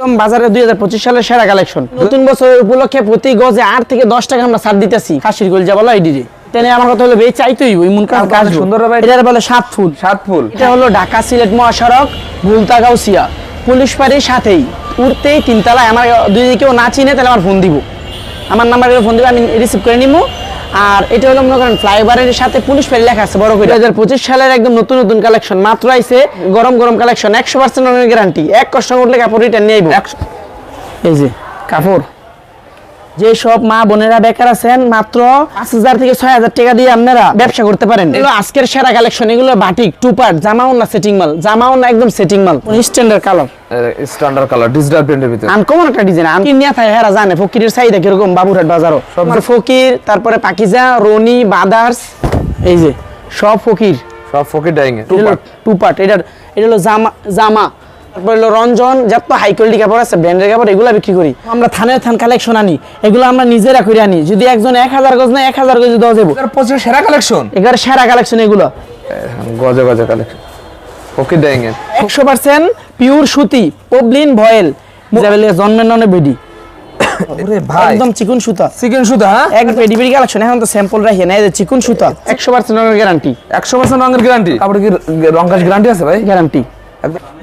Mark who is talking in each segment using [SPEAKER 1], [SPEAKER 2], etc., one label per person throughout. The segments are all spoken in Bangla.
[SPEAKER 1] একদম বাজারে দুই হাজার পঁচিশ সালের সেরা কালেকশন নতুন বছরের উপলক্ষে প্রতি গজে আট থেকে দশ টাকা আমরা ছাড় দিতেছি। খাসির গোল যাব আইডিরে তেনে আমার কথা হলো বে চাইতেই ইমন কাজ
[SPEAKER 2] কত সুন্দর
[SPEAKER 1] এটা বলে সাত ফুল।
[SPEAKER 2] সাত ফুল।
[SPEAKER 1] এটা হলো ঢাকা সিলেট মহাসড়ক ভুলতাগাউসিয়া। পুলিশ সাথেই উঠতেই তিনতলায়। আমার দুই কেউ না চিনে তাহলে আমার ফোন দিব। আমার নাম্বারে ফোন দিবে আমি রিসিভ করে নিবো আর এটা হলো মনে করেন ফ্লাইওভারের সাথে পুলিশ ফেরি লেখা আছে বড় করে। দুই হাজার পঁচিশ সালের একদম নতুন নতুন কালেকশন মাত্র আইছে গরম গরম কালেকশন একশো পার্সেন্ট গ্যারান্টি এক কষ্ট উঠলে কাপড় রিটার্ন নিয়ে। এই যে কাপড়। যে সব মা বোনেরা বেকার আছেন মাত্র পাঁচ হাজার থেকে ছয় হাজার টাকা দিয়ে আপনারা ব্যবসা করতে পারেন। এগুলো আজকের সেরা কালেকশন এগুলো বাটিক টু পার্ট জামাও না সেটিং মাল জামাও না একদম সেটিং মাল standard colour
[SPEAKER 2] standard colour digital প্রিন্টের ভিতরে।
[SPEAKER 1] আনকমন একটা ডিজাইন আমি নিয়ে হেরা জানে ফকিরের চাহিদা কীরকম বাবুরহাট বাজারও। সব ফকির তারপরে পাকিজা রনি বাদার্স এই যে সব ফকির।
[SPEAKER 2] সব ফকির ডাইং এ
[SPEAKER 1] টু পার্ট এটার এটা হলো জামা জামা। তারপর হলো রঞ্জন যত হাই কোয়ালিটি কাপড় আছে ব্র্যান্ডের কাপড় এগুলো বিক্রি করি। আমরা থানের থান কালেকশন আনি এগুলো আমরা নিজেরা করে আনি। যদি একজন এক হাজার গজ না এক হাজার গজ দেওয়া যাব।
[SPEAKER 2] পঁচিশ সেরা কালেকশন
[SPEAKER 1] এগারো সেরা কালেকশন এগুলো।
[SPEAKER 2] গজে গজে কালেকশন ফকির ডাইং
[SPEAKER 1] একশো পার্সেন্ট পিওর সুতি পবলিন ভয়েল। জন্মের ননে বেডি। একদম চিকুন সুতা।
[SPEAKER 2] চিকেন সুদা হ্যাঁ?
[SPEAKER 1] এক পেডি পেডি কালেকশন এখন তো স্যাম্পল রাখি না চিকুন সুতা। একশো পার্সেন্ট রঙের গ্যারান্টি
[SPEAKER 2] একশো পার্সেন্ট রঙের গ্যারান্টি কাপড় কি রং কাজ গ্যারান্টি আছে ভাই?
[SPEAKER 1] গ্যারান্টি।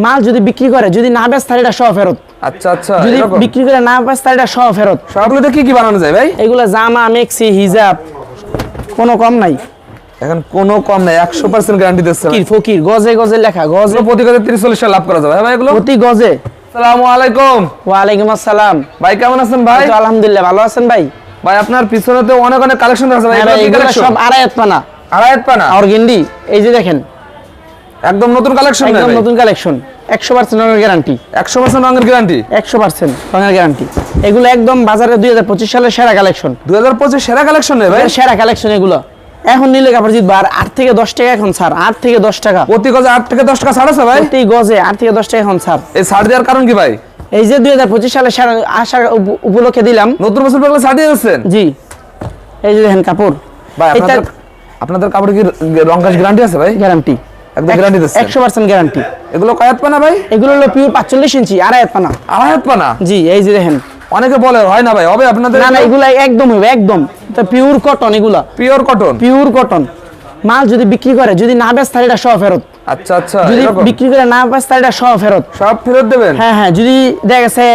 [SPEAKER 1] মাল যদি বিক্রি করে যদি না বেচ তাহলে এটা সহ ফেরত।
[SPEAKER 2] আচ্ছা আচ্ছা
[SPEAKER 1] যদি বিক্রি করে না বেচ তাহলে এটা সহ ফেরত।
[SPEAKER 2] সবগুলোতে কি কি বানানো যায় ভাই?
[SPEAKER 1] এগুলো জামা মেক্সি হিজাব কোনো কম নাই।
[SPEAKER 2] এখন কোনো কম নাই একশো পার্সেন্ট গ্যারান্টি দিচ্ছে
[SPEAKER 1] ফকির ফকির গজে গজে লেখা গজে।
[SPEAKER 2] প্রতি গজে তিরিশ চল্লিশ টাকা লাভ করা যাবে। হ্যাঁ ভাই এগুলো?
[SPEAKER 1] প্রতি গজে।
[SPEAKER 2] সালামু আলাইকুম।
[SPEAKER 1] ওয়ালাইকুম আসসালাম।
[SPEAKER 2] ভাই কেমন আছেন ভাই?
[SPEAKER 1] আলহামদুলিল্লাহ ভালো আছেন ভাই?
[SPEAKER 2] ভাই আপনার পিছনে তো অনেক অনেক কালেকশন আছে ভাই।
[SPEAKER 1] হ্যাঁ
[SPEAKER 2] এগুলো কি
[SPEAKER 1] সব আড়াইয়াত পানা।
[SPEAKER 2] আড়াইত পানা?
[SPEAKER 1] আর গিন্ডি এই যে দেখেন।
[SPEAKER 2] একদম নতুন কালেকশন
[SPEAKER 1] একদম নতুন কালেকশন একশো পার্সেন্ট রঙের গ্যারান্টি
[SPEAKER 2] একশো পার্সেন্ট রঙের গ্যারান্টি
[SPEAKER 1] একশো পার্সেন্ট রঙের গ্যারান্টি এগুলো একদম বাজারে দুই হাজার পঁচিশ সালের সেরা কালেকশন
[SPEAKER 2] দুই হাজার পঁচিশ সেরা কালেকশন নেই ভাই?
[SPEAKER 1] সেরা কালেকশন এগুলো। এখন নিলে কাপড় জিতবো আর আট থেকে দশ টাকা এখন ছাড় আট থেকে দশ টাকা।
[SPEAKER 2] প্রতি গজে আট থেকে দশ টাকা ছাড় আছে ভাই?
[SPEAKER 1] প্রতি গজে আট থেকে দশ টাকা এখন ছাড়।
[SPEAKER 2] এই ছাড় দেওয়ার কারণ কি ভাই?
[SPEAKER 1] এই যে দুই হাজার পঁচিশ সালে আসার উপলক্ষে দিলাম।
[SPEAKER 2] নতুন বছর পর ছাড় দিয়ে দিচ্ছেন
[SPEAKER 1] জি। এই যে দেখেন কাপড়।
[SPEAKER 2] ভাই আপনাদের আপনাদের কাপড়ে কি রং কাজ গ্যারান্টি আছে ভাই?
[SPEAKER 1] গ্যারান্টি
[SPEAKER 2] একদম guarantee দিচ্ছেন।
[SPEAKER 1] একশো পার্সেন্ট গ্যারান্টি
[SPEAKER 2] এগুলো কয়াত পানা ভাই?
[SPEAKER 1] এগুলো হলো পিওর পাঁচচল্লিশ ইঞ্চি আড়াই পানা।
[SPEAKER 2] আড়াইত পানা?
[SPEAKER 1] জি এই যে দেখেন।
[SPEAKER 2] অনেকে বলে হয় না ভাই হবে আপনাদের
[SPEAKER 1] না না এগুলা? একদম হবে একদম। পিওর কটন এগুলা।
[SPEAKER 2] পিওর কটন
[SPEAKER 1] পিওর কটন মাল যদি বিক্রি করে যদি না বেচ তাহলে এটা সহ ফেরত।
[SPEAKER 2] আচ্ছা আচ্ছা
[SPEAKER 1] যদি বিক্রি করে না বেচ তাহলে এটা সহ ফেরত।
[SPEAKER 2] সব ফেরত দেবেন?
[SPEAKER 1] হ্যাঁ হ্যাঁ যদি দেখা গেছে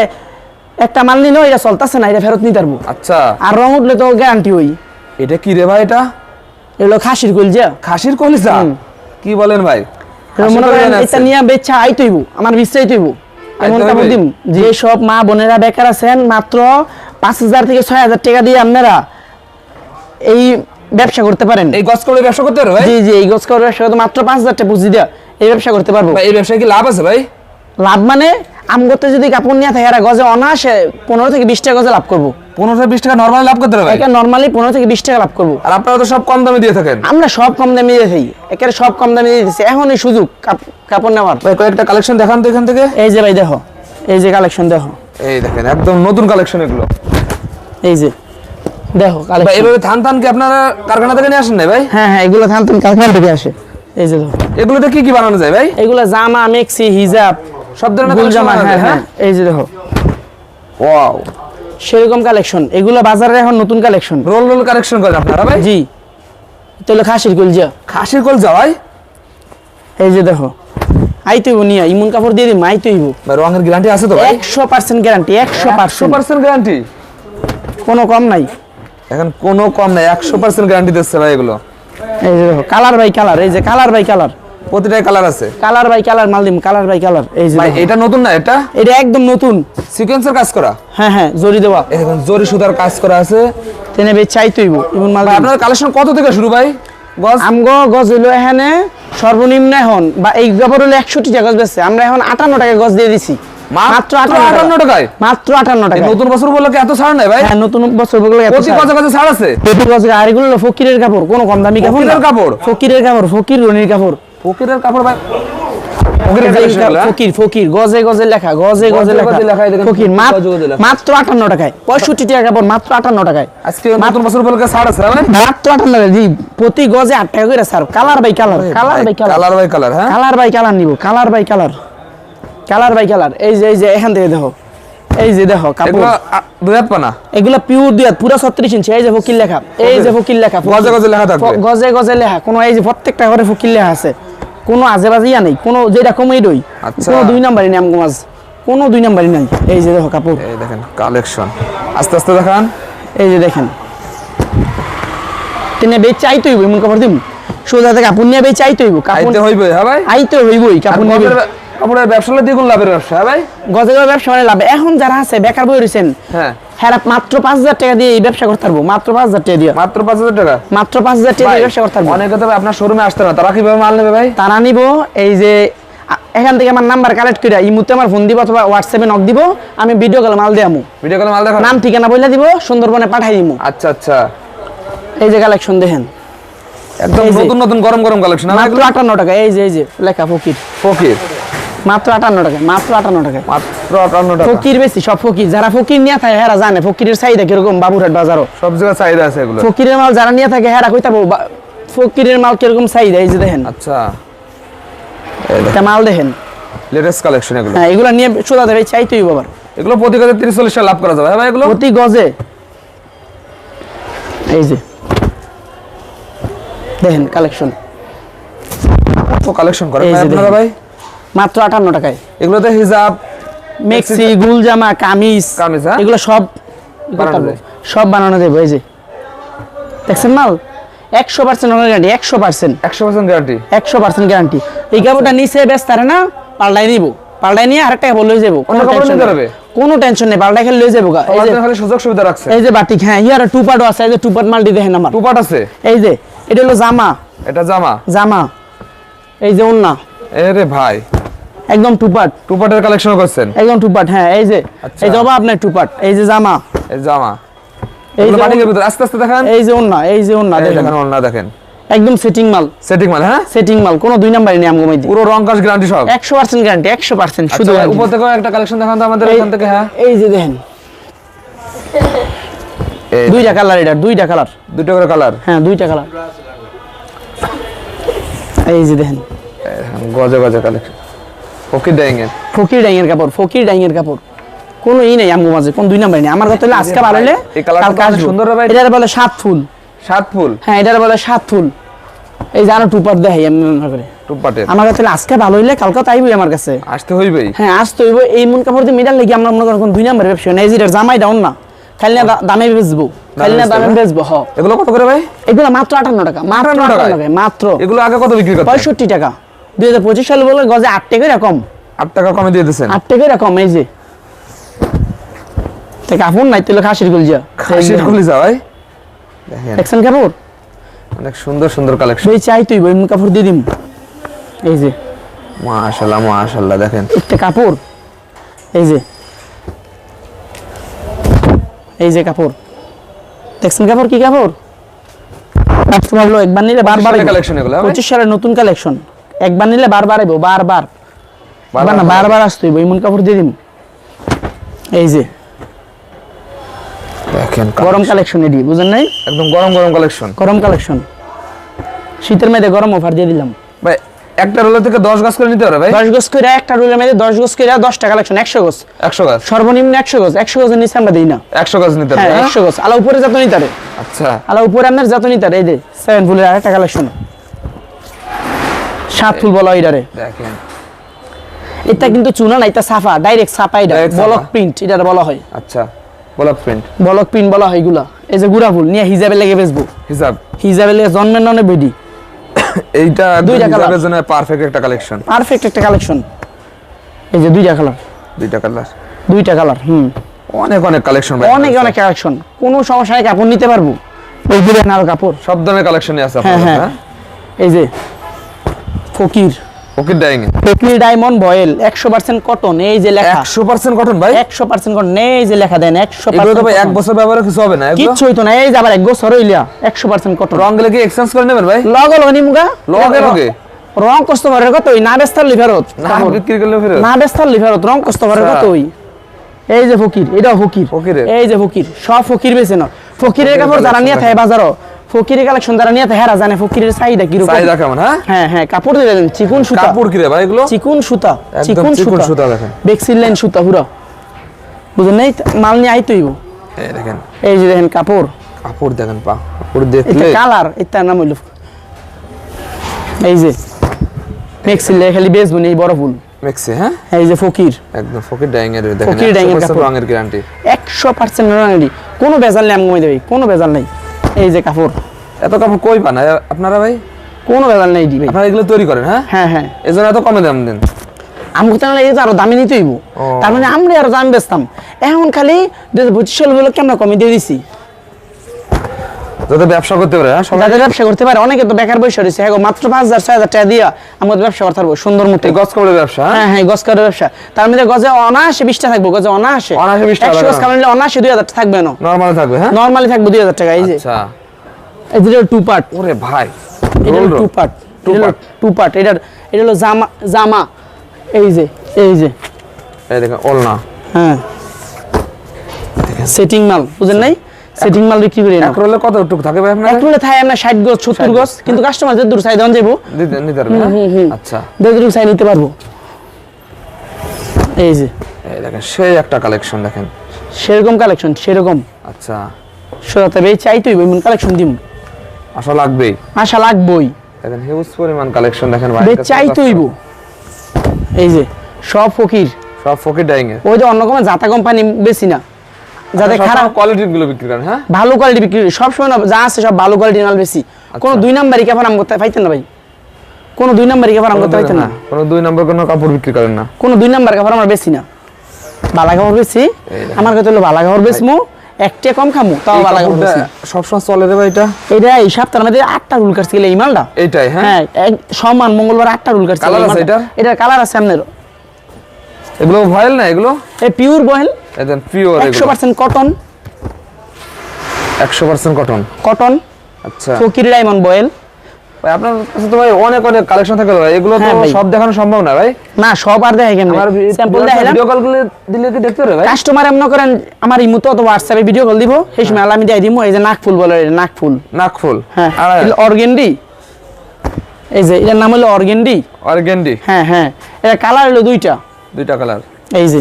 [SPEAKER 1] একটা মাল নিলেও এটা চলতেছে না এটা ফেরত নিতে পারব।
[SPEAKER 2] আচ্ছা।
[SPEAKER 1] আর রং উঠলে তো গ্যারান্টি ওই
[SPEAKER 2] এটা কি রে ভাই এটা?
[SPEAKER 1] এগুলো খাসির কইল যে
[SPEAKER 2] খাসির কলিজা। কি বলেন ভাই?
[SPEAKER 1] এটা নিয়ে বেচা আইতইব আমার বিশ্বাস যে সব মা বোনেরা বেকার আছেন মাত্র পাঁচ হাজার থেকে ছয় হাজার টাকা দিয়ে আপনারা এই ব্যবসা করতে পারেন।
[SPEAKER 2] এই গছ করে ব্যবসা করতে পারো
[SPEAKER 1] জি জি এই গছ ব্যবসা করতে মাত্র পাঁচ হাজার টাকা পুঁজি দেওয়া এই ব্যবসা করতে পারব।
[SPEAKER 2] ভাই, এই ব্যবসায় কি লাভ আছে ভাই?
[SPEAKER 1] লাভ মানে আমগতে যদি কাপড় নিয়ে থাকে এরা গজে অনায়াসে পনেরো থেকে বিশ টাকা গজে লাভ করব।
[SPEAKER 2] পনেরো থেকে বিশ টাকা নর্মালি লাভ করতে পারো ভাই?
[SPEAKER 1] নর্মালি পনেরো থেকে বিশ টাকা লাভ করব।
[SPEAKER 2] আর আপনারা তো সব কম দামে দিয়ে থাকেন।
[SPEAKER 1] আমরা সব কম দামে দিয়ে থাকি। একেবারে সব কম দামে দিয়ে দিচ্ছি এখন এই সুযোগ কাপড় নেওয়ার।
[SPEAKER 2] কয়েকটা কালেকশন দেখান তো এখান থেকে।
[SPEAKER 1] এই যে ভাই দেখো। এই যে কালেকশন দেখো।
[SPEAKER 2] এই দেখেন একদম নতুন কালেকশন এগুলো।
[SPEAKER 1] এই যে দেখো
[SPEAKER 2] ভাই
[SPEAKER 1] কালেকশন
[SPEAKER 2] এভাবে থান থান কি আপনারা কারখানা থেকে নিয়ে আসেন না ভাই?
[SPEAKER 1] হ্যাঁ হ্যাঁ এগুলো থান তুমি কারখানা থেকে আসে। এই যে দেখো।
[SPEAKER 2] এগুলোতে কি কি বানানো যায় ভাই?
[SPEAKER 1] এগুলো জামা মেক্সি হিজাব
[SPEAKER 2] সব ধরনের
[SPEAKER 1] জামা হ্যাঁ হ্যাঁ। এই যে দেখো।
[SPEAKER 2] ওয়াও
[SPEAKER 1] সেরকম কালেকশন এগুলো বাজারে এখন নতুন কালেকশন
[SPEAKER 2] রোল রোল কালেকশন করেন আপনারা ভাই?
[SPEAKER 1] জি। তাহলে খাসির গুলজা
[SPEAKER 2] খাসির কল যাওয়াই
[SPEAKER 1] এই যে দেখো আইতেইব নিয়া ইমন কাপড় দিয়ে দিম আইতেইব
[SPEAKER 2] ভাই রঙের গ্যারান্টি আছে তো ভাই?
[SPEAKER 1] একশো পার্সেন্ট গ্যারান্টি একশো
[SPEAKER 2] একশো
[SPEAKER 1] পার্সেন্ট
[SPEAKER 2] পার্সেন্ট গ্যারান্টি
[SPEAKER 1] কোনো কম নাই।
[SPEAKER 2] এখন কোনো কম নাই একশো পার্সেন্ট গ্যারান্টি দিচ্ছে ভাই এগুলো।
[SPEAKER 1] এই যে দেখো কালার বাই কালার এই যে কালার বাই কালার
[SPEAKER 2] প্রতিটাই কালার আছে?
[SPEAKER 1] কালার বাই কালার মাল দিম কালার বাই কালার এই যে
[SPEAKER 2] ভাই এটা নতুন না এটা?
[SPEAKER 1] এটা একদম নতুন।
[SPEAKER 2] সিকোয়েন্সের কাজ করা?
[SPEAKER 1] হ্যাঁ হ্যাঁ জরি দেওয়া।
[SPEAKER 2] দেখুন জরি সুতার কাজ করা আছে।
[SPEAKER 1] তেনে বে চাইতেইব ইমন মাল
[SPEAKER 2] আপনার কালেকশন কত থেকে শুরু ভাই? গজ?
[SPEAKER 1] আমগো গজ হইল এখানে সর্বনিম্ন এখন বা এই কাপড় হলো একষট্টি টাকা গজ বেচছে। আমরা এখন আটান্ন টাকা গজ দিয়ে দিছি।
[SPEAKER 2] মাত্র
[SPEAKER 1] মাত্র
[SPEAKER 2] 58
[SPEAKER 1] আটান্ন
[SPEAKER 2] টাকায়?
[SPEAKER 1] মাত্র আটান্ন
[SPEAKER 2] এই
[SPEAKER 1] টাকা
[SPEAKER 2] নতুন বছর বলল কি এত ছাড় নাই ভাই?
[SPEAKER 1] হ্যাঁ নতুন বছর বগলে এত
[SPEAKER 2] প্রতি
[SPEAKER 1] ছাড়।
[SPEAKER 2] আছে?
[SPEAKER 1] প্রতি গজ আর এগুলো ফকিরের কাপড় কোনো কম দামি কাপড়
[SPEAKER 2] ফকিরের কাপড়?
[SPEAKER 1] ফকিরের কাপড় ফকির রনির কাপড়।
[SPEAKER 2] ফকিরের কাপড় ভাই ফকিরের
[SPEAKER 1] এই যে
[SPEAKER 2] collection গুলো?
[SPEAKER 1] ফকির ফকির গজে গজে লেখা গজে গজে
[SPEAKER 2] গজে
[SPEAKER 1] লেখা।
[SPEAKER 2] গজে লেখা, এই দেখেন,
[SPEAKER 1] ফকির মাত-
[SPEAKER 2] গজে গজে লেখা।
[SPEAKER 1] মাত্র আটান্ন টাকায় পঁয়ষট্টি টাকা কাপড় মাত্র আটান্ন টাকায়।
[SPEAKER 2] আজকে নতুন বছর বলল ছাড় আছে ভাই
[SPEAKER 1] মাত্র আটান্ন টাকা জি প্রতি গজে আট টাকা করে sir colour by colour colour by colour.
[SPEAKER 2] Colour by colour হ্যাঁ?
[SPEAKER 1] কালার বাই কালার নিব colour by colour. Colour by colour. এই যে এই যে এখান থেকে দেখো। এই যে দেখো কাপড়।
[SPEAKER 2] দুই হাত পানা?
[SPEAKER 1] এগুলা পিওর দুই হাত পুরো ছত্রিশ ইঞ্চি এই যে ফকির লেখা। এই যে ফকির লেখা
[SPEAKER 2] গজে গজে লেখা থাকবে।
[SPEAKER 1] গজে গজে লেখা। কোনো এই যে প্রত্যেকটা ঘরে ফকির লেখা আছে। কোনো আজে বাজে ইয়া নেই কোনো যেটা কমেই রই
[SPEAKER 2] আচ্ছা।
[SPEAKER 1] কোনো দুই নাম্বারই নেই আমগো মাছ কোনো দুই নাম্বারই নাই। এই যে দেখো কাপড়।
[SPEAKER 2] এই দেখেন কালেকশন আস্তে আস্তে দেখান।
[SPEAKER 1] এই যে দেখেন। তিনি বে চাইতে হইব এমন কাপড় দিম। সোজা থেকে কাপড় নিয়ে বে চাইতে হইব কাপড়
[SPEAKER 2] আইতে হইবে হ্যাঁ ভাই?
[SPEAKER 1] আইতে হইবই কাপড় নিয়ে
[SPEAKER 2] কাপড়ের ব্যবসা দ্বিগুণ লাভের ব্যবসা হ্যাঁ ভাই?
[SPEAKER 1] গজে গজে ব্যবসা মানে লাভ। এখন যারা আছে বেকার বই রয়েছেন
[SPEAKER 2] হ্যাঁ।
[SPEAKER 1] হ্যাঁ মাত্র পাঁচ হাজার টাকা দিয়ে এই ব্যবসা করতে পারব। মাত্র পাঁচ হাজার টাকা দিয়ে।
[SPEAKER 2] মাত্র পাঁচ হাজার টাকা?
[SPEAKER 1] মাত্র পাঁচ হাজার টাকা দিয়ে ব্যবসা করতে পারব।
[SPEAKER 2] অনেকে তো আপনার শোরুমে আসতে না। তারা কীভাবে মাল নেবে ভাই?
[SPEAKER 1] তারা নিব এই যে এখান থেকে আমার নাম্বার কালেক্ট করে এই মুহূর্তে আমার ফোন দিব অথবা হোয়াটসঅ্যাপে নক দিব আমি ভিডিও কল মাল দিয়ামু
[SPEAKER 2] ভিডিও কলে মাল দেখান।
[SPEAKER 1] নাম ঠিকানা বলে দিব সুন্দরবনে পাঠাই দিব
[SPEAKER 2] আচ্ছা আচ্ছা।
[SPEAKER 1] এই যে কালেকশন দেখেন।
[SPEAKER 2] একদম নতুন নতুন গরম গরম কালেকশন
[SPEAKER 1] মাত্র আটান্ন টাকা। এই যে এই যে লেখা ফকির।
[SPEAKER 2] ফকির।
[SPEAKER 1] মাত্র আটান্ন টাকা মাত্র আটান্ন টাকা।
[SPEAKER 2] মাত্র আটান্ন টাকা।
[SPEAKER 1] ফকির বেশি সব ফকির। যারা ফকির নিয়ে থাকে হেরা জানে ফকিরের চাহিদা কীরকম বাবুরহাট বাজারও।
[SPEAKER 2] সব জায়গায় চাহিদা আছে এগুলো।
[SPEAKER 1] ফকিরের মাল যারা নিয়ে থাকে হেরা কইতা পাবো ফকিরের মাল কীরকম চাহিদা এই যে দেখেন।
[SPEAKER 2] আচ্ছা।
[SPEAKER 1] একটা মাল দেখেন।
[SPEAKER 2] লেটেস্ট কালেকশন এগুলো।
[SPEAKER 1] হ্যাঁ এগুলো নিয়ে সোজা দেবে চাইতেই বাবার
[SPEAKER 2] এগুলো প্রতি কাজে তিরিশ চল্লিশ টাকা লাভ করা যাবে। হ্যাঁ ভাই এগুলো?
[SPEAKER 1] প্রতি গজে। এই যে। দেখেন কালেকশন।
[SPEAKER 2] কালেকশন
[SPEAKER 1] এই
[SPEAKER 2] ভাই?
[SPEAKER 1] মাত্র আটান্ন টাকায়।
[SPEAKER 2] এগুলোতে হিজাব
[SPEAKER 1] মেক্সি গুলজামা কামিজ
[SPEAKER 2] কামিজ, হ্যাঁ?
[SPEAKER 1] এগুলো সব সব বানানো দেবো এই যে। দেখছেন মাল? একশো পার্সেন্ট গ্যারান্টি একশো পার্সেন্ট
[SPEAKER 2] একশো পার্সেন্ট গ্যারান্টি
[SPEAKER 1] একশো পার্সেন্ট গ্যারান্টি এই কাপড়টা নিচে ব্যস্ত না পাল্টাই নিব পাল্টাই নিয়ে আরেকটা কাপড় লয়ে যাব। কোনো টেনশন নেই? কোনো টেনশন নেই পাল্টাই খেলে লয়ে যাব এই যে
[SPEAKER 2] খালি সুযোগ সুবিধা রাখছে।
[SPEAKER 1] এই যে বাটিক হ্যাঁ ইয়ার টু পার্টও আছে এই যে টু পার্ট মালটি দেখেন আমার।
[SPEAKER 2] টু পার্ট আছে?
[SPEAKER 1] এই যে এটা হলো জামা।
[SPEAKER 2] এটা জামা?
[SPEAKER 1] জামা। এই যে ওন্না।
[SPEAKER 2] এরে ভাই।
[SPEAKER 1] একদম টু পার্ট
[SPEAKER 2] টু পার্টের কালেকশন করছেন?
[SPEAKER 1] একদম টু পার্ট হ্যাঁ এই যে
[SPEAKER 2] আচ্ছা।
[SPEAKER 1] এই জবা আপনার টু পার্ট এই যে জামা।
[SPEAKER 2] এই জামা।
[SPEAKER 1] এই যে
[SPEAKER 2] বাটিকের
[SPEAKER 1] ওন্না-
[SPEAKER 2] আস্তে আস্তে দেখান।
[SPEAKER 1] এই যে ওন্না এই যে ওন্না দেখেন।
[SPEAKER 2] দেখেন ওনা দেখেন।
[SPEAKER 1] একদম সেটিং মাল।
[SPEAKER 2] সেটিং মাল হ্যাঁ?
[SPEAKER 1] সেটিং মাল কোনো দুই নাম্বারই নেই আমগো মাইদি
[SPEAKER 2] পুরো রং কাজ গ্যারান্টি সব।
[SPEAKER 1] একশো পার্সেন্ট গ্যারান্টি একশো পার্সেন্ট
[SPEAKER 2] আচ্ছা
[SPEAKER 1] শুধু
[SPEAKER 2] উপর থেকে একটা কালেকশন দেখান তো আমাদের এখান থেকে হ্যাঁ।
[SPEAKER 1] এই যে দেখেন।
[SPEAKER 2] এই
[SPEAKER 1] দুইটা কালার এটা দুইটা কালার
[SPEAKER 2] দুটো করে কালার
[SPEAKER 1] হ্যাঁ দুইটা কালার এই যে দেখেন।
[SPEAKER 2] গজে গজে কালেকশন ওকে ডাইং এর
[SPEAKER 1] ফকির কাপড় ফকির ডাইংয়ের কাপড়। কোনো ই নেই আমগো মাঝে কোন দুই নাম্বার নেই। আমার কথা হলে আজকে ভালো হলে কালকে আসব। এটার বলে সাত ফুল।
[SPEAKER 2] সাত ফুল?
[SPEAKER 1] হ্যাঁ এটার বলে সাত ফুল। এই আরও টুপার দেখাই আমি মনে করে। আমার কাছে আজকে ভালো হইলে কালকে তাইবই আমার কাছে।
[SPEAKER 2] আসতে হইবেই।
[SPEAKER 1] হ্যাঁ আসতে হইব। এই মন কাপড় দিয়ে মিডাল লেগে আমরা মনে করেন কোন দুই নাম্বার ব্যবসা জামাই ডাউন না। খালি না দামে বেচবো। খালি না দামে বেচবো হ।
[SPEAKER 2] এগুলো কত করে ভাই?
[SPEAKER 1] এগুলো মাত্র আটান্ন টাকা। মাত্র
[SPEAKER 2] 58
[SPEAKER 1] আটান্ন
[SPEAKER 2] টাকায়?
[SPEAKER 1] টাকায় মাত্র।
[SPEAKER 2] এগুলো আগে কত বিক্রি করতেন?
[SPEAKER 1] পঁয়ষট্টি টাকা। দুই হাজার পঁচিশ সালে বলে গজে আট টাকা এরকম
[SPEAKER 2] আট টাকা কমে দিয়ে দিয়েছেন।
[SPEAKER 1] আট টাকা এরকম এই যে। তা কাপড় নাই? তুলে খাসির গুলজিয়া
[SPEAKER 2] খাসির কলিজা ভাই। দেখেন।
[SPEAKER 1] দেখছেন কাপড়?
[SPEAKER 2] অনেক সুন্দর সুন্দর কালেকশন
[SPEAKER 1] বই চাই তুই বই কাপড় দিয়ে দিম। এই যে।
[SPEAKER 2] মাশাআল্লাহ মাশাআল্লাহ দেখেন।
[SPEAKER 1] একটা কাপড়। এই যে। এই যে কাপড়। দেখছেন কাপড় কি কাপড়? কাস্টমার হলো একবার নিলে বারবার
[SPEAKER 2] collection এগুলো?
[SPEAKER 1] পঁচিশ সালের নতুন কালেকশন একবার নিলে বারবার আইবো বারবার। বারবার না বারবার। আসতে হইব এমন কাপড় দিয়ে দিম। এই যে।
[SPEAKER 2] দেখেন
[SPEAKER 1] গরম কালেকশন এডি বুঝেন নাই?
[SPEAKER 2] একদম গরম গরম কালেকশন।
[SPEAKER 1] গরম কালেকশন। শীতের মেয়েদে গরম অফার দিয়ে দিলাম।
[SPEAKER 2] ভাই একটা রোলার থেকে দশ গাছ করে নিতে পারে ভাই?
[SPEAKER 1] দশ গজ করে একটা রুলের মেয়েদে দশ গজ করে দশটা কালেকশন একশো গজ।
[SPEAKER 2] একশো গাছ
[SPEAKER 1] সর্বনিম্ন একশো গজ একশো গজের নিচে আমরা দিই না।
[SPEAKER 2] একশো গাছ নিতে
[SPEAKER 1] হ্যাঁ
[SPEAKER 2] পারে হ্যাঁ?
[SPEAKER 1] একশো গজ। আলা উপরে যত নিতারে
[SPEAKER 2] আচ্ছা।
[SPEAKER 1] আলা উপরে আপনার যত নিতারে এই যে সেভেন ফুলের আরেকটা কালেকশন। সাত ফুল বলা এটারে।
[SPEAKER 2] দেখেন।
[SPEAKER 1] এটা কিন্তু চুনা না এটা সাফা ডাইরেক্ট সাফা এটা। বলক প্রিন্ট এটা বলা হয়।
[SPEAKER 2] আচ্ছা ব্লক প্রিন্ট
[SPEAKER 1] বলক প্রিন্ট বলা হয় এগুলা। এই যে গুড়া ফুল নিয়ে হিজাবে লেগে বেচবো।
[SPEAKER 2] হিসাব
[SPEAKER 1] হিজাবে লেগে জন্মের ননে বেডি।
[SPEAKER 2] এইটা
[SPEAKER 1] দুইটা।
[SPEAKER 2] কালারের জন্য পারফেক্ট একটা কালেকশন
[SPEAKER 1] পারফেক্ট একটা কালেকশন এই যে দুইটা কালার
[SPEAKER 2] দুইটা কালার
[SPEAKER 1] দুইটা কালার হুম।
[SPEAKER 2] অনেক অনেক কালেকশন ভাই।
[SPEAKER 1] অনেক অনেক কালেকশন কোনো সমস্যা নেই কাপড় নিতে পারব। ওই দিলেন আরও কাপড়।
[SPEAKER 2] সব ধরনের কালেকশনই আছে
[SPEAKER 1] হ্যাঁ
[SPEAKER 2] আপনার
[SPEAKER 1] হ্যাঁ।
[SPEAKER 2] হ্যাঁ?
[SPEAKER 1] এই যে Fakir.
[SPEAKER 2] Okay dyeing
[SPEAKER 1] Fakir diamond voile একশো পার্সেন্ট কটন এই যে লেখা।
[SPEAKER 2] একশো পার্সেন্ট কটন ভাই?
[SPEAKER 1] একশো পার্সেন্ট কটন এই যে লেখা দেন একশো
[SPEAKER 2] এগুলো তো ভাই এক বছর ব্যবহারে কিছু হবে না
[SPEAKER 1] কিচ্ছু হইতো না এই যে আবার এক বছর একশো পার্সেন্ট কটন
[SPEAKER 2] রং গেলে কি এক্সচেঞ্জ করে নেবেন ভাই?
[SPEAKER 1] লগ হলো নিমুগা
[SPEAKER 2] লগে লগে?
[SPEAKER 1] রং কষ্ট করে কত না বেস্তার লিফেরত
[SPEAKER 2] না বিক্রি করলে ফেরত?
[SPEAKER 1] না বেস্তার লিফেরত রং কষ্ট করে
[SPEAKER 2] আচ্ছা।
[SPEAKER 1] কত ওই এই যে ফকির এটাও ফকির? এই যে ফকির সব ফকির বেছে না ফকিরের কাপড় যারা নিয়ে থাকে বাজারও ফকিরের কালেকশন যারা নিয়ে হেরা জানে ফকিরের চাহিদা কীরকম?
[SPEAKER 2] চাহিদা কেমন হ্যাঁ?
[SPEAKER 1] হ্যাঁ হ্যাঁ কাপড় দিয়ে দেন চিকুন সুতা।
[SPEAKER 2] কাপড় কি রে ভাই এগুলো?
[SPEAKER 1] চিকুন সুতা চিকুন সুতা।
[SPEAKER 2] সুতা দেখেন।
[SPEAKER 1] বেক্সিল লাইন সুতা পুরো বুঝেন নাই? মাল নিয়ে আইতে হইব।
[SPEAKER 2] এই দেখেন।
[SPEAKER 1] এই যে দেখেন কাপড়।
[SPEAKER 2] কাপড় দেখেন পা কাপড় দেখলে এটা
[SPEAKER 1] কালার এটা নাম হইল এই যে মেক্সিলে খালি বেচবো না এই বড় ফুল।
[SPEAKER 2] মেক্সি হ্যাঁ?
[SPEAKER 1] এই যে ফকির।
[SPEAKER 2] একদম ফকির ডাইং এর দেখেন
[SPEAKER 1] ফকির ডাইং এর
[SPEAKER 2] 100%
[SPEAKER 1] কাপড়।
[SPEAKER 2] রঙের গ্যারান্টি
[SPEAKER 1] একশো পার্সেন্ট রানারি কোনো বেজাল নেই আমি কমে দেবে কোনো বেজাল নেই। এই যে কাপড়।
[SPEAKER 2] এত কাপড় কই পান? আপনারা ভাই?
[SPEAKER 1] কোনো ভেজাল নেই দিবে
[SPEAKER 2] আপনারা এগুলো তৈরি করেন হ্যাঁ?
[SPEAKER 1] হ্যাঁ হ্যাঁ।
[SPEAKER 2] এজন্য এত কমে দাম দেন।
[SPEAKER 1] আমি করতে এই আরও দামি
[SPEAKER 2] নিতেইব।
[SPEAKER 1] তার মানে আমরা আরও দাম বেচতাম। এখন খালি পঁচিশ বলে কেমন কমে দিয়ে দিছি?
[SPEAKER 2] যাতে ব্যবসা করতে পারে হ্যাঁ?
[SPEAKER 1] যাদের ব্যবসা করতে পারে। অনেকে তো বেকার বসে রয়েছে। হ্যাঁ মাত্র পাঁচ হাজার ছয় হাজার টাকা দিয়া আমাদের ব্যবসা করতে পারব সুন্দর মতো।
[SPEAKER 2] গছ কাপড়ের ব্যবসা হ্যাঁ?
[SPEAKER 1] হ্যাঁ হ্যাঁ গজ কাপড়ের ব্যবসা। তার মধ্যে গজে অনায়াসে বিশটা থাকব গজে অনায়াসে।
[SPEAKER 2] 20 টাকা
[SPEAKER 1] একশো গজ
[SPEAKER 2] লাগবে।
[SPEAKER 1] কাপড় নিলে অনায়াসে দুই হাজার থাকবে না।
[SPEAKER 2] নরমাল থাকবে হ্যাঁ?
[SPEAKER 1] নর্মালি থাকবে দুই হাজার টাকা এই যে।
[SPEAKER 2] আচ্ছা।
[SPEAKER 1] এই যে টু পার্ট।
[SPEAKER 2] ওরে ভাই
[SPEAKER 1] এটা two part.
[SPEAKER 2] Two part.
[SPEAKER 1] Two part. এটার এটা হলো জামা জামা। এই যে এই যে।
[SPEAKER 2] এই দেখেন ওলনা।
[SPEAKER 1] হ্যাঁ। সেটিং মাল বুঝেন নাই? সেটিং মাল বিক্রি করি না।
[SPEAKER 2] এক রোলে কত টুক থাকে ভাই আপনার
[SPEAKER 1] এক রোলে থাকে আমরা ষাট গজ সত্তর গজ কিন্তু কাস্টমার যে দূর চাই দেওয়া যাব
[SPEAKER 2] নিতে পারবে। আচ্ছা।
[SPEAKER 1] দেড় চাই নিতে পারব। এই যে।
[SPEAKER 2] এই দেখেন সেই একটা কালেকশন দেখেন।
[SPEAKER 1] সেরকম কালেকশন সেরকম।
[SPEAKER 2] আচ্ছা।
[SPEAKER 1] সোজাতে এই চাইতেই এমন কালেকশন দিম।
[SPEAKER 2] আশা লাগবেই।
[SPEAKER 1] আশা লাগবই।
[SPEAKER 2] দেখেন হিউজ পরিমাণ কালেকশন দেখেন ভাই।
[SPEAKER 1] বে চাইতেইব এই যে সব ফকির।
[SPEAKER 2] সব ফকির ডাইং এর
[SPEAKER 1] ওই যে অন্য কোনো জাতা কোম্পানি বেশি না। যাদের খারাপ
[SPEAKER 2] কোয়ালিটিরগুলো বিক্রি করেন হ্যাঁ?
[SPEAKER 1] ভালো কোয়ালিটি বিক্রি সব সময় যা আছে সব ভালো কোয়ালিটি মাল বেশি। কোনো দুই নাম্বারই কেফার আম করতে পাইতেন না ভাই? কোনো দুই নাম্বারই কেফার আম করতে পাইতেন না?
[SPEAKER 2] হ্যাঁ, কোনো দুই নম্বর কোনো কাপড় বিক্রি করেন না।
[SPEAKER 1] কোনো দুই নাম্বার কাপড় আমরা বেশি না। বালা কাপড় বেশি। আমার কাছে হলো বালা কাপড় বেচমু একটা কম খামু তাও বালা কাপড় বেশি।
[SPEAKER 2] সবসময় চলে রে ভাই এটা।
[SPEAKER 1] এটা এই সপ্তাহের মধ্যে আটটা রুল কাটছিল এই মালটা।
[SPEAKER 2] এইটাই হ্যাঁ?
[SPEAKER 1] হ্যাঁ সমান মঙ্গলবার আটটা রুল কাটছে এটা?
[SPEAKER 2] এটার?
[SPEAKER 1] কালার আছে আপনার
[SPEAKER 2] এগুলো ভয়েল না এগুলো?
[SPEAKER 1] এই পিওর বয়েল
[SPEAKER 2] একদম পিওর এগুলো।
[SPEAKER 1] পার্সেন্ট কটন
[SPEAKER 2] একশো পার্সেন্ট কটন
[SPEAKER 1] কটন
[SPEAKER 2] আচ্ছা।
[SPEAKER 1] Fakir diamond voile.
[SPEAKER 2] ভাই আপনার কাছে তো ভাই অনেক অনেক কালেকশন থাকে ভাই এগুলো তো
[SPEAKER 1] হ্যাঁ
[SPEAKER 2] সব দেখানো সম্ভব না ভাই?
[SPEAKER 1] না সব আর দেখে কেমন
[SPEAKER 2] আমার
[SPEAKER 1] স্যাম্পল দেখাইলাম
[SPEAKER 2] ভিডিও কল দিলে কি দেখতে পারে ভাই?
[SPEAKER 1] কাস্টমার এমন করেন আমার ইমুতো অথবা হোয়াটসঅ্যাপে ভিডিও কল দিব সেই সময় আমি দিয়ে দিব এই যে নাকফুল বলে নাকফুল
[SPEAKER 2] নাকফুল
[SPEAKER 1] হ্যাঁ
[SPEAKER 2] আর।
[SPEAKER 1] অর্গেন্ডি। এই যে এটার নাম হলো অর্গেন্ডি।
[SPEAKER 2] অর্গেন্ডি।
[SPEAKER 1] হ্যাঁ হ্যাঁ। এটা কালার হলো দুইটা।
[SPEAKER 2] দুইটা কালার।
[SPEAKER 1] এই যে।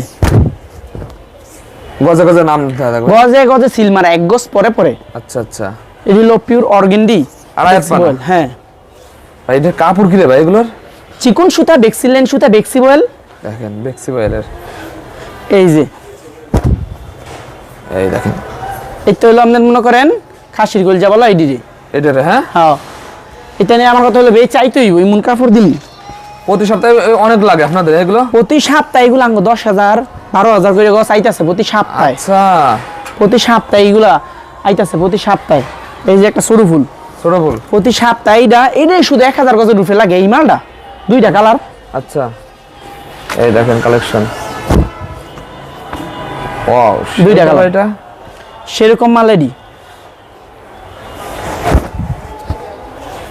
[SPEAKER 2] গজে গজে নাম থাকবে
[SPEAKER 1] গজে গজে সিল মারা এক গজ পরে পরে।
[SPEAKER 2] আচ্ছা আচ্ছা।
[SPEAKER 1] এটা হলো পিওর অর্গেন্ডি
[SPEAKER 2] আর এক পানা?
[SPEAKER 1] হ্যাঁ।
[SPEAKER 2] ভাই এটা কাপড় কি রে ভাই এগুলোর?
[SPEAKER 1] চিকন সুতা বেক্সিলেন সুতা বেক্সি বয়েল
[SPEAKER 2] দেখেন বেক্সি ভাইয়ের
[SPEAKER 1] এই যে।
[SPEAKER 2] এই দেখেন।
[SPEAKER 1] এটা হলো আপনার মনে করেন খাসির গোল যাব আইডি রে
[SPEAKER 2] এটা রে হ্যাঁ?
[SPEAKER 1] হ্যাঁ। এটা নিয়ে আমার কথা হলো বে চাইতেই মুন কাপড় দিলি।
[SPEAKER 2] প্রতি সপ্তাহে অনেক লাগে আপনাদের এগুলো?
[SPEAKER 1] প্রতি সপ্তাহে এগুলো আঙ্গ দশ হাজার বারো হাজার করে গছ আইতাছে প্রতি সপ্তাহে।
[SPEAKER 2] আচ্ছা।
[SPEAKER 1] প্রতি সপ্তাহে এগুলা আইতাছে প্রতি সপ্তাহে। এই যে একটা সরু ফুল।
[SPEAKER 2] ছোট ফুল?
[SPEAKER 1] প্রতি সপ্তাহে এইটা এটাই শুধু এক হাজার গজের রুফে লাগে এই মালটা। দুইটা কালার।
[SPEAKER 2] আচ্ছা। এই দেখেন কালেকশন। ওয়াও
[SPEAKER 1] দুইটা colour।
[SPEAKER 2] এটা।
[SPEAKER 1] সেরকম মালেরই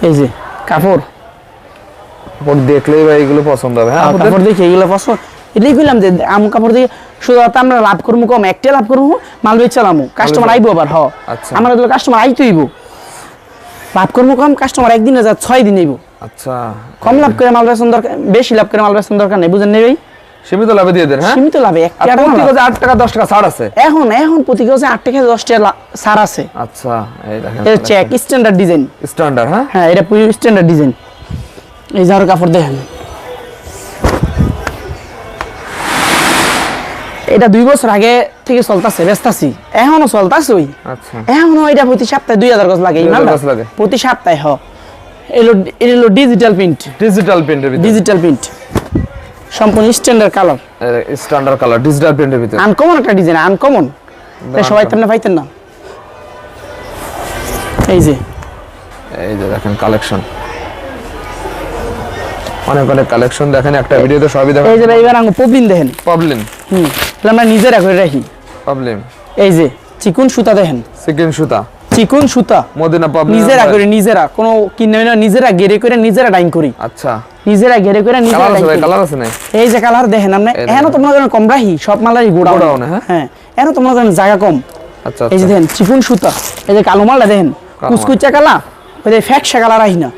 [SPEAKER 1] এই যে কাপড়।
[SPEAKER 2] কাপড় দেখলেই ভাই এগুলো পছন্দ হবে হ্যাঁ?
[SPEAKER 1] কাপড় দেখে এগুলো পছন্দ? এটাই কইলাম যে আম কাপড় দিয়ে শুধু আমরা লাভ করব কম একটা লাভ করব মাল বেচালামো কাস্টমার আইবো আবার হ।
[SPEAKER 2] আচ্ছা।
[SPEAKER 1] আমরা তো কাস্টমার আইতো হইব। লাভ করব কম কাস্টমার একদিনে যা ছয় দিন আইব।
[SPEAKER 2] আচ্ছা।
[SPEAKER 1] কম লাভ করে মাল বেচন দরকার বেশি লাভ করে মাল বেচন দরকার নেই বুঝেন নেই ভাই?
[SPEAKER 2] সীমিত লাভে দিয়ে দেন হ্যাঁ?
[SPEAKER 1] সীমিত লাভে
[SPEAKER 2] আর
[SPEAKER 1] একটা
[SPEAKER 2] প্রতি গজে আট টাকা দশ টাকা ছাড় আছে?
[SPEAKER 1] এখন এখন প্রতি গজে আট টাকা দশ টাকা ছাড় আছে।
[SPEAKER 2] আচ্ছা এই দেখেন
[SPEAKER 1] এটা চেক স্ট্যান্ডার্ড ডিজাইন
[SPEAKER 2] স্ট্যান্ডার্ড হ্যাঁ?
[SPEAKER 1] হ্যাঁ এটা পুরো স্ট্যান্ডার্ড ডিজাইন এই যে আরও কাপড় দেখেন। এটা দুই বছর আগে থেকে চলতেছে ব্যস্তাছি এখনও চলতেছে ওই
[SPEAKER 2] আচ্ছা।
[SPEAKER 1] এখনও এটা প্রতি সপ্তাহে দুই হাজার গজ লাগে এই
[SPEAKER 2] 2000
[SPEAKER 1] মালটা
[SPEAKER 2] গজ লাগে।
[SPEAKER 1] প্রতি সপ্তাহে হ। এলো এলো ডিজিটাল প্রিন্ট
[SPEAKER 2] ডিজিটাল প্রিন্টের ভিতরে।
[SPEAKER 1] ডিজিটাল প্রিন্ট সম্পূর্ণ standard colour
[SPEAKER 2] standard colour digital প্রিন্টের ভিতরে।
[SPEAKER 1] আনকমন একটা ডিজাইন আনকমন সবাই তেমনি পাইতেন না। এই যে।
[SPEAKER 2] এই যে দেখেন কালেকশন অনেক অনেক কালেকশন দেখেন একটা ভিডিওতে সবই দেখেন।
[SPEAKER 1] এই যে ভাই এবার আঙ্গু পবলিন দেখেন।
[SPEAKER 2] প্রবলেম
[SPEAKER 1] হুম এটা আমরা নিজেরা করে রাখি।
[SPEAKER 2] প্রবলেম
[SPEAKER 1] এই যে চিকুন সুতা দেখেন।
[SPEAKER 2] সিকিম সুতা?
[SPEAKER 1] চিকুন সুতা।
[SPEAKER 2] মদিনা প্রবলেম
[SPEAKER 1] নিজেরা করে নিজেরা। কোনো কিনে না নিজেরা গেরে করে নিজেরা ডাইং করি।
[SPEAKER 2] আচ্ছা।
[SPEAKER 1] নিজেরা গেরে করে নিজেরা ডাইং করি।
[SPEAKER 2] কালার আছে নাই?
[SPEAKER 1] এই যে কালার দেখেন আপনি এখনও
[SPEAKER 2] দেখেন।
[SPEAKER 1] তোমরা যেন কম রাহি সব মালারই গোড়া
[SPEAKER 2] গোডাউনে, হ্যাঁ?
[SPEAKER 1] হ্যাঁ এখনও তোমরা যেন জায়গা কম।
[SPEAKER 2] আচ্ছা
[SPEAKER 1] এই যে
[SPEAKER 2] আচ্ছা।
[SPEAKER 1] দেখেন চিকুন সুতা। এই যে কালো মালটা দেখেন। কুচকুচা কালা ওই যে ফ্যাকসা কালার আহি না।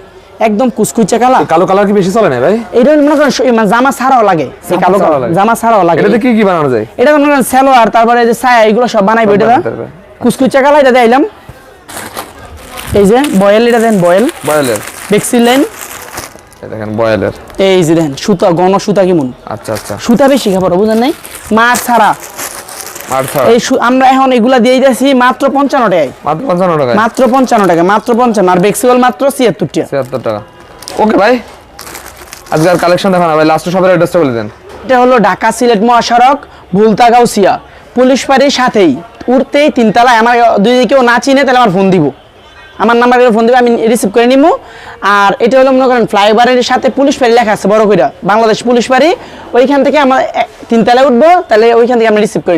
[SPEAKER 1] একদম কুচকুচে কালা
[SPEAKER 2] কালো কালার কি বেশি চলে না ভাই?
[SPEAKER 1] এটা মনে করেন জামা ছাড়াও লাগে। এই কালো
[SPEAKER 2] ছাড়াও
[SPEAKER 1] কালো
[SPEAKER 2] লাগে।
[SPEAKER 1] জামা ছাড়াও লাগে।
[SPEAKER 2] এটাতে কি কি বানানো যায়?
[SPEAKER 1] এটা মনে করেন সালোয়ার তারপরে এই যে ছায়া এগুলো সব বানাইবো এটা কুচকুচে কালা এটা দিলাম এই যে বয়েল এটা দেন বয়েল।
[SPEAKER 2] বয়েলের?
[SPEAKER 1] বেক্সিল লাইন
[SPEAKER 2] এই দেখেন বয়েলের।
[SPEAKER 1] এই যে দেন সুতা গণ সুতা কেমন?
[SPEAKER 2] আচ্ছা আচ্ছা।
[SPEAKER 1] সুতা বেশি খাবার বুঝেন নাই? মাছ ছাড়। এই আমরা এখন এগুলা দিয়ে দিয়েছি মাত্র পঞ্চান্ন টাকায়।
[SPEAKER 2] মাত্র পঞ্চান্ন টাকা
[SPEAKER 1] মাত্র পঞ্চান্ন টাকা মাত্র পঞ্চান্ন আর মাত্র ছিয়াত্তর টাকা।
[SPEAKER 2] ছিয়াত্তর টাকা। ওকে ভাই আজকের কালেকশন ভাই লাস্ট সবের অ্যাড্রেসটা বলে দেন।
[SPEAKER 1] এটা হলো ঢাকা সিলেট মহাসড়ক ভুলতাগাউসিয়া। পুলিশ বাড়ির সাথেই উঠতেই তিনতলায়। আমার দুই কেউ না চিনে তাহলে আমার ফোন দিব। আমার নাম্বারে ফোন দিবে আমি রিসিভ করে নিবো আর এটা হলো মনে করেন ফ্লাইওভারের সাথে পুলিশ বাড়ি লেখা আছে বড় কইরা। বাংলাদেশ পুলিশ বাড়ি। ওইখান থেকে আমার তিনতলায় উঠবো তাহলে ওইখান থেকে আমরা রিসিভ করে